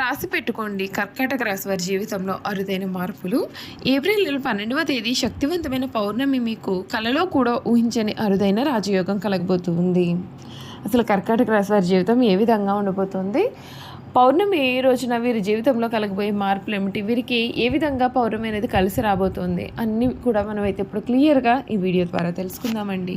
రాసి పెట్టుకోండి. కర్కాటక రాశి వారి జీవితంలో అరుదైన మార్పులు. ఏప్రిల్ నెల పన్నెండవ తేదీ శక్తివంతమైన పౌర్ణమి మీకు కలలో కూడా ఊహించని అరుదైన రాజయోగం కలగబోతుంది. అసలు కర్కాటక రాశి వారి జీవితం ఏ విధంగా ఉండబోతుంది? పౌర్ణమి ఏ రోజున వీరి జీవితంలో కలగబోయే మార్పులు ఏమిటి? వీరికి ఏ విధంగా పౌర్ణమి అనేది కలిసి రాబోతుంది? అన్నీ కూడా మనం అయితే ఇప్పుడు క్లియర్గా ఈ వీడియో ద్వారా తెలుసుకుందామండి.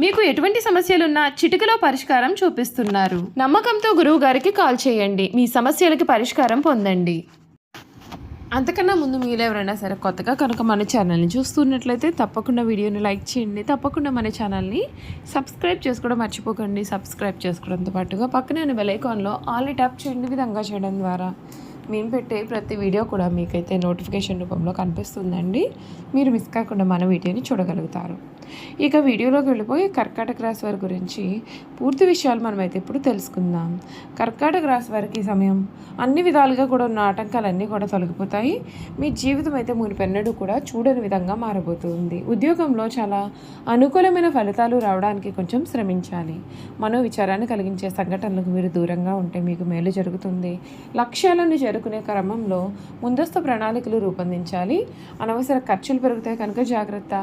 మీకు ఎటువంటి సమస్యలున్నా చిటికలో పరిష్కారం చూపిస్తున్నారు. నమ్మకంతో గురువు గారికి కాల్ చేయండి. మీ సమస్యలకి పరిష్కారం పొందండి. అంతకన్నా ముందు మీరు ఎవరైనా సరే కొత్తగా కనుక మన ఛానల్ని చూస్తున్నట్లయితే తప్పకుండా వీడియోని లైక్ చేయండి. తప్పకుండా మన ఛానల్ని సబ్స్క్రైబ్ చేసుకోవడం మర్చిపోకండి. సబ్స్క్రైబ్ చేసుకోవడంతో పాటుగా పక్కనే ఉన్న బెల్ ఐకాన్లో ఆల్ ట్యాప్ చేయండి. విధంగా చేయడం ద్వారా మేము పెట్టే ప్రతి వీడియో కూడా మీకైతే నోటిఫికేషన్ రూపంలో కనిపిస్తుందండి. మీరు మిస్ కాకుండా మన వీడియోని చూడగలుగుతారు. ఇక వీడియోలోకి వెళ్ళిపోయి కర్కాటక రాశి వారి గురించి పూర్తి విషయాలు మనమైతే ఇప్పుడు తెలుసుకుందాం. కర్కాటక రాశి వారికి సమయం అన్ని విధాలుగా కూడా ఉన్న ఆటంకాలన్నీ కూడా తొలగిపోతాయి. మీ జీవితం అయితే మునిపెన్నడూ కూడా చూడని విధంగా మారబోతుంది. ఉద్యోగంలో చాలా అనుకూలమైన ఫలితాలు రావడానికి కొంచెం శ్రమించాలి. మనో విచారాన్ని కలిగించే సంఘటనలకు మీరు దూరంగా ఉంటే మీకు మేలు జరుగుతుంది. లక్ష్యాలను చేరుకునే క్రమంలో ముందస్తు ప్రణాళికలు రూపొందించాలి. అనవసర ఖర్చులు పెరుగుతాయి కనుక జాగ్రత్త.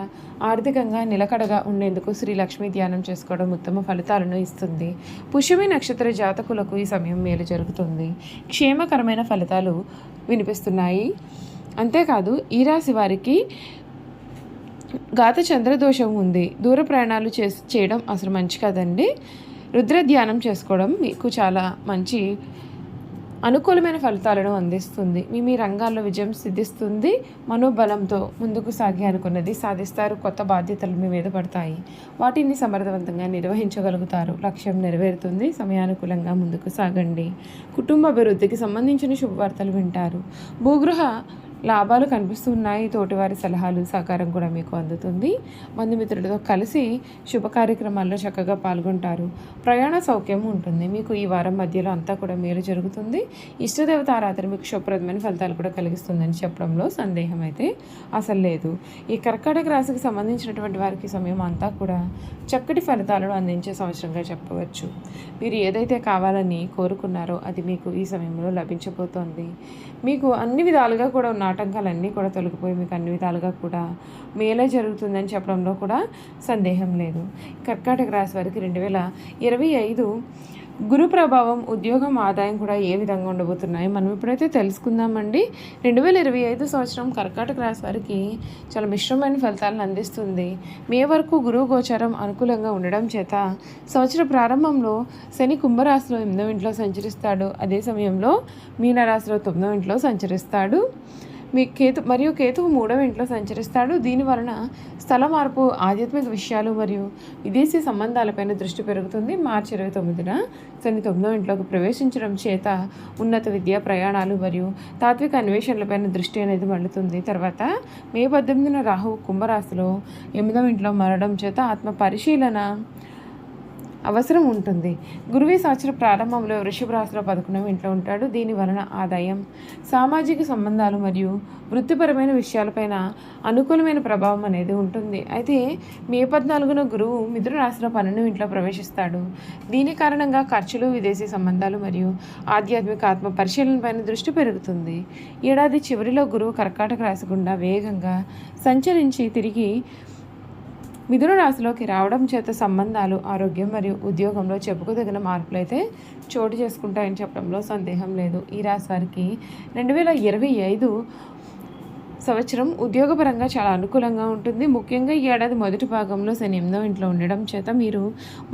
ఆర్థికంగా నిలకడగా ఉండేందుకు శ్రీ లక్ష్మి ధ్యానం చేసుకోవడం ఉత్తమ ఫలితాలను ఇస్తుంది. పుష్యమి నక్షత్ర జాతకులకు ఈ సమయం మేలు జరుగుతుంది. క్షేమకరమైన ఫలితాలు వినిపిస్తున్నాయి. అంతేకాదు ఈ రాశి వారికి గాత చంద్రదోషం ఉంది. దూర ప్రయాణాలు చే చేయడం అసలు మంచి కదండి. రుద్ర ధ్యానం చేసుకోవడం మీకు చాలా మంచి అనుకూలమైన ఫలితాలను అందిస్తుంది. మీ మీ రంగాల్లో విజయం సిద్ధిస్తుంది. మనోబలంతో ముందుకు సాగి అనుకున్నది సాధిస్తారు. కొత్త బాధ్యతలు మీ మీద పడతాయి. వాటిని సమర్థవంతంగా నిర్వహించగలుగుతారు. లక్ష్యం నెరవేరుతుంది. సమయానుకూలంగా ముందుకు సాగండి. కుటుంబ అభివృద్ధికి సంబంధించిన శుభవార్తలు వింటారు. భూగృహ లాభాలు కనిపిస్తున్నాయి. తోటివారి సలహాలు సహకారం కూడా మీకు అందుతుంది. బంధుమిత్రులతో కలిసి శుభ కార్యక్రమాల్లో చక్కగా పాల్గొంటారు. ప్రయాణ సౌఖ్యం ఉంటుంది. మీకు ఈ వారం మధ్యలో అంతా కూడా మేలు జరుగుతుంది. ఇష్టదేవత ఆరాధన మీకు శుభప్రదమైన ఫలితాలు కూడా కలిగిస్తుందని చెప్పడంలో సందేహం అయితే అసలు లేదు. ఈ కర్కాటక రాశికి సంబంధించినటువంటి వారికి సమయం అంతా కూడా చక్కటి ఫలితాలను అందించే సంవత్సరంగా చెప్పవచ్చు. మీరు ఏదైతే కావాలని కోరుకున్నారో అది మీకు ఈ సమయంలో లభించబోతోంది. మీకు అన్ని విధాలుగా కూడా ఉన్న ఆటంకాలన్నీ కూడా తొలగిపోయి మీకు అన్ని విధాలుగా కూడా మేలే జరుగుతుందని చెప్పడంలో కూడా సందేహం లేదు. కర్కాటక రాశి వారికి రెండు వేల ఇరవై ఐదు గురు ప్రభావం ఉద్యోగం ఆదాయం కూడా ఏ విధంగా ఉండబోతున్నాయి మనం ఇప్పుడైతే తెలుసుకుందామండి. రెండు వేల ఇరవై ఐదు సంవత్సరం కర్కాటక రాశి వారికి చాలా మిశ్రమైన ఫలితాలను అందిస్తుంది. మే వరకు గురువు గోచారం అనుకూలంగా ఉండడం చేత సంవత్సర ప్రారంభంలో శని కుంభరాశిలో ఎనిమిదో ఇంట్లో సంచరిస్తాడు. అదే సమయంలో మీనరాశిలో తొమ్మిదో ఇంట్లో సంచరిస్తాడు. మీ కేతు మరియు కేతువు మూడవ ఇంట్లో సంచరిస్తాడు. దీని వలన స్థల మార్పు ఆధ్యాత్మిక విషయాలు మరియు విదేశీ సంబంధాలపైన దృష్టి పెరుగుతుంది. మార్చి ఇరవై తొమ్మిదిన శని తొమ్మిదవ ఇంట్లోకి ప్రవేశించడం చేత ఉన్నత విద్యా ప్రయాణాలు మరియు తాత్విక అన్వేషణలపైన దృష్టి అనేది మళ్ళుతుంది. తర్వాత మే పద్దెనిమిదిన రాహు కుంభరాశిలో ఎనిమిదవ ఇంట్లో మారడం చేత ఆత్మ పరిశీలన అవసరం ఉంటుంది. గురువే సంవత్సరం ప్రారంభంలో వృషభ రాశిలో పదకొండవ ఇంట్లో ఉంటాడు. దీని వలన ఆదాయం సామాజిక సంబంధాలు మరియు వృత్తిపరమైన విషయాలపైన అనుకూలమైన ప్రభావం అనేది ఉంటుంది. అయితే మే పద్నాలుగున గురువు మిథున రాశిలో పన్నెండు ఇంట్లో ప్రవేశిస్తాడు. దీని కారణంగా ఖర్చులు విదేశీ సంబంధాలు మరియు ఆధ్యాత్మిక ఆత్మ పరిశీలనపైన దృష్టి పెరుగుతుంది. ఏడాది చివరిలో గురువు కర్కాటక రాశి గుండా వేగంగా సంచరించి తిరిగి మిథున రాశిలోకి రావడం చేత సంబంధాలు ఆరోగ్యం మరియు ఉద్యోగంలో చెప్పుకోదగిన మార్పులు అయితే చోటు చేసుకుంటాయని చెప్పడంలో సందేహం లేదు. ఈ రాశి వారికి రెండు వేల ఇరవై ఐదు సంవత్సరం ఉద్యోగపరంగా చాలా అనుకూలంగా ఉంటుంది. ముఖ్యంగా ఈ ఏడాది మొదటి భాగంలో శని ఎనిమిదో ఇంట్లో ఉండడం చేత మీరు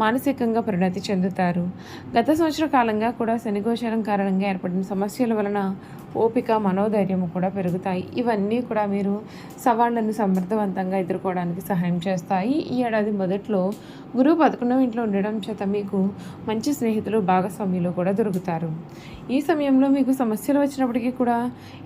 మానసికంగా పరిణతి చెందుతారు. గత సంవత్సర కాలంగా కూడా శనిగోచరం కారణంగా ఏర్పడిన సమస్యల వలన ఓపిక మనోధైర్యము కూడా పెరుగుతాయి. ఇవన్నీ కూడా మీరు సవాళ్ళను సమర్థవంతంగా ఎదుర్కోవడానికి సహాయం చేస్తాయి. ఈ ఏడాది మొదట్లో గురువు పదకొండవ ఇంట్లో ఉండడం చేత మీకు మంచి స్నేహితులు భాగస్వామ్యులు కూడా దొరుకుతారు. ఈ సమయంలో మీకు సమస్యలు వచ్చినప్పటికీ కూడా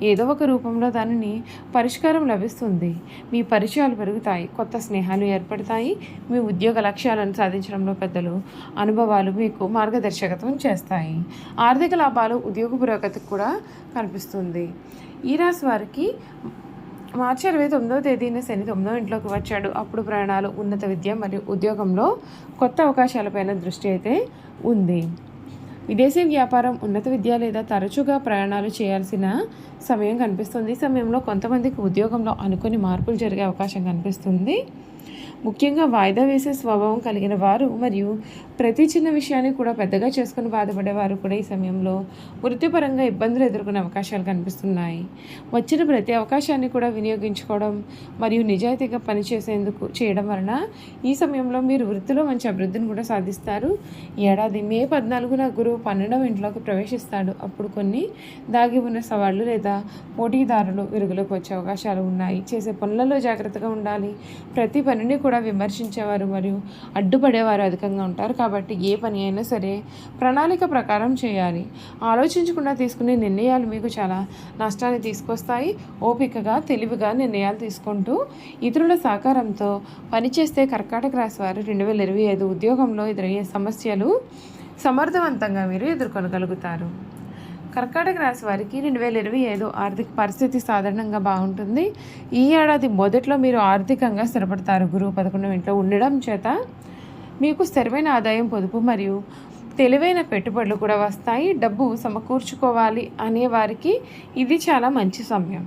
ఏదో ఒక రూపంలో దానిని పరిష్కారం లభిస్తుంది. మీ పరిచయాలు పెరుగుతాయి. కొత్త స్నేహాలు ఏర్పడతాయి. మీ ఉద్యోగ లక్ష్యాలను సాధించడంలో పెద్దలు అనుభవాలు మీకు మార్గదర్శకత్వం చేస్తాయి. ఆర్థిక లాభాలు ఉద్యోగ పురోగతికి కూడా కనిపిస్తుంది ఈ రాశి వారికి మార్చి ఇరవై తొమ్మిదవ తేదీన శని తొమ్మిదవ ఇంట్లోకి వచ్చాడు. అప్పుడు ప్రయాణాలు ఉన్నత విద్య మరియు ఉద్యోగంలో కొత్త అవకాశాలపైన దృష్టి అయితే ఉంది. విదేశీ వ్యాపారం ఉన్నత విద్య లేదా తరచుగా ప్రయాణాలు చేయాల్సిన సమయం కనిపిస్తుంది. ఈ సమయంలో కొంతమందికి ఉద్యోగంలో అనుకుని మార్పులు జరిగే అవకాశం కనిపిస్తుంది. ముఖ్యంగా వాయిదా వేసే స్వభావం కలిగిన వారు మరియు ప్రతి చిన్న విషయాన్ని కూడా పెద్దగా చేసుకుని బాధపడేవారు కూడా ఈ సమయంలో వృత్తిపరంగా ఇబ్బందులు ఎదుర్కొనే అవకాశాలు కనిపిస్తున్నాయి. వచ్చిన ప్రతి అవకాశాన్ని కూడా వినియోగించుకోవడం మరియు నిజాయితీగా పనిచేసేందుకు చేయడం వలన ఈ సమయంలో మీరు వృత్తిలో మంచి అభివృద్ధిని కూడా సాధిస్తారు. ఏడాది మే పద్నాలుగున గురువు పన్నెండవ ఇంట్లోకి ప్రవేశిస్తాడు. అప్పుడు కొన్ని దాగి ఉన్న సవాళ్ళు లేదా పోటీదారులు వెలుగులోకి వచ్చే అవకాశాలు ఉన్నాయి. చేసే పనులలో జాగ్రత్తగా ఉండాలి. ప్రతి పనిని కూడా కూడా విమర్శించేవారు మరియు అడ్డుపడేవారు అధికంగా ఉంటారు. కాబట్టి ఏ పని అయినా సరే ప్రణాళిక ప్రకారం చేయాలి. ఆలోచించకుండా తీసుకునే నిర్ణయాలు మీకు చాలా నష్టాన్ని తీసుకొస్తాయి. ఓపికగా తెలివిగా నిర్ణయాలు తీసుకుంటూ ఇతరుల సహకారంతో పనిచేస్తే కర్కాటక రాశి వారు రెండు వేల ఇరవై ఐదు ఉద్యోగంలో ఎదురయ్యే సమస్యలు సమర్థవంతంగా మీరు ఎదుర్కొనగలుగుతారు. కర్కాటక రాశి వారికి రెండు వేల ఇరవై ఐదు ఆర్థిక పరిస్థితి సాధారణంగా బాగుంటుంది. ఈ ఏడాది మొదట్లో మీరు ఆర్థికంగా స్థిరపడతారు. గురువు పదకొండు ఇంట్లో ఉండడం చేత మీకు స్థిరమైన ఆదాయం పొదుపు మరియు తెలివైన పెట్టుబడులు కూడా వస్తాయి. డబ్బు సమకూర్చుకోవాలి అనే వారికి ఇది చాలా మంచి సమయం.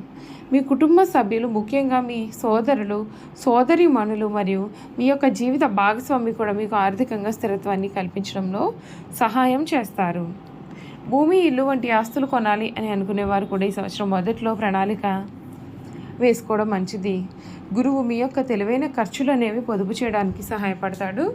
మీ కుటుంబ సభ్యులు ముఖ్యంగా మీ సోదరులు సోదరిమణులు మరియు మీ యొక్క జీవిత భాగస్వామి కూడా మీకు ఆర్థికంగా స్థిరత్వాన్ని కల్పించడంలో సహాయం చేస్తారు. భూమి ఇల్లు వంటి ఆస్తులు కొనాలి అని అనుకునేవారు కూడా ఈ సంవత్సరం మొదట్లో ప్రణాళిక వేసుకోవడం మంచిది. గురువు మీ యొక్క తెలివైన ఖర్చులు అనేవి పొదుపు చేయడానికి సహాయపడతాడు.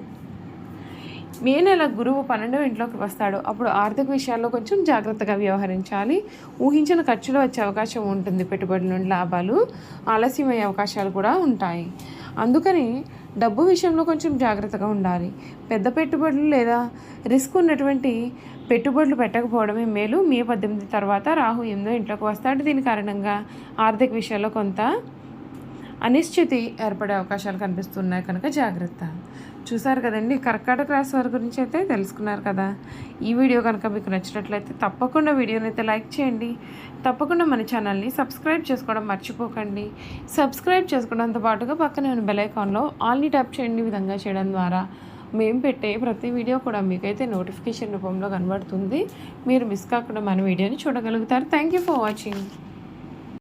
మే నెల గురువు పన్నెండవ ఇంట్లోకి వస్తాడు. అప్పుడు ఆర్థిక విషయాల్లో కొంచెం జాగ్రత్తగా వ్యవహరించాలి. ఊహించిన ఖర్చులు వచ్చే అవకాశం ఉంటుంది. పెట్టుబడి నుండి లాభాలు ఆలస్యమయ్యే అవకాశాలు కూడా ఉంటాయి. అందుకని డబ్బు విషయంలో కొంచెం జాగ్రత్తగా ఉండాలి. పెద్ద పెట్టుబడులు లేదా రిస్క్ ఉన్నటువంటి పెట్టుబడులు పెట్టకపోవడమే మేలు. మే పద్దెనిమిది తర్వాత రాహు ఎనిమిదో ఇంట్లోకి వస్తాడు. దీని కారణంగా ఆర్థిక విషయాల్లో కొంత అనిశ్చితి ఏర్పడే అవకాశాలు కనిపిస్తున్నాయి కనుక జాగ్రత్త. చూసారు కదండి కర్కాటక రాశి వారి గురించి అయితే తెలుసుకున్నారు కదా. ఈ వీడియో కనుక మీకు నచ్చినట్లయితే తప్పకుండా వీడియోని అయితే లైక్ చేయండి. తప్పకుండా మన ఛానల్ని సబ్స్క్రైబ్ చేసుకోవడం మర్చిపోకండి. సబ్స్క్రైబ్ చేసుకోవడంతో పాటుగా పక్కనే ఉన్న బెల్ ఐకాన్లో ఆల్ని ట్యాప్ చేయండి విధంగా చేయడం ద్వారా. మేము పెట్టే ప్రతి వీడియో కూడా మీకైతే నోటిఫికేషన్ రూపంలో కనబడుతుంది. మీరు మిస్ కాకుండా మన వీడియోని చూడగలుగుతారు. Thank you for watching.